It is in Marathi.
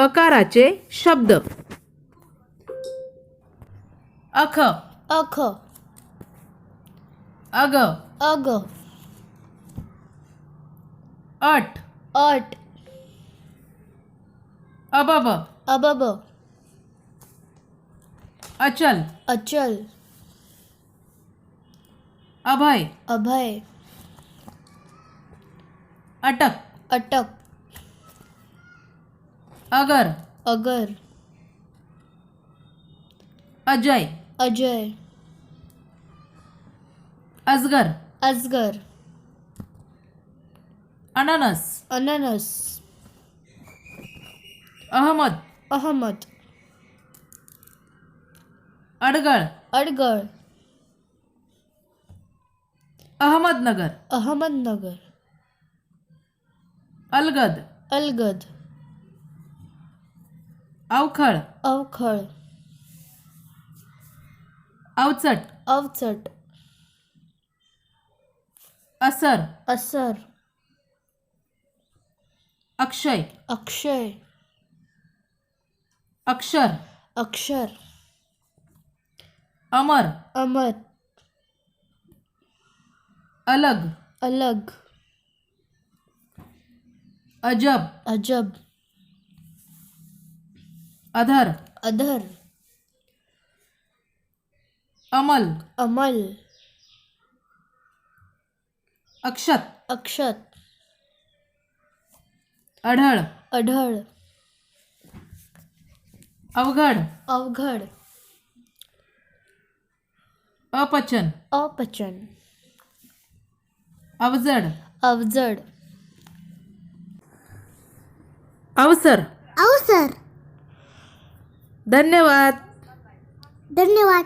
अकाराचे शब्द. अख. अख. अग. अग. अट. अट. अबब. अबब. अचल. अचल. अभय. अभय. अटक. अटक. अगर अगर अजय अजय अजगर अजगर अननस अननस अहमद अहमद अडगळ अडगळ अहमदनगर अहमदनगर अलगद अलगद अवखळ. अवखळ. अवचट. अवचट. असर. असर. अक्षय. अक्षय. अक्षर. अक्षर. अमर. अमर. अलग. अलग. अजब. अजब. अधर. अधर. अमल. अमल. अक्षत. अक्षत. अढळ. अढळ. अवघड. अवघड. अपचन. अपचन. अवजड. अवजड. अवसर. अवसर. धन्यवाद. धन्यवाद.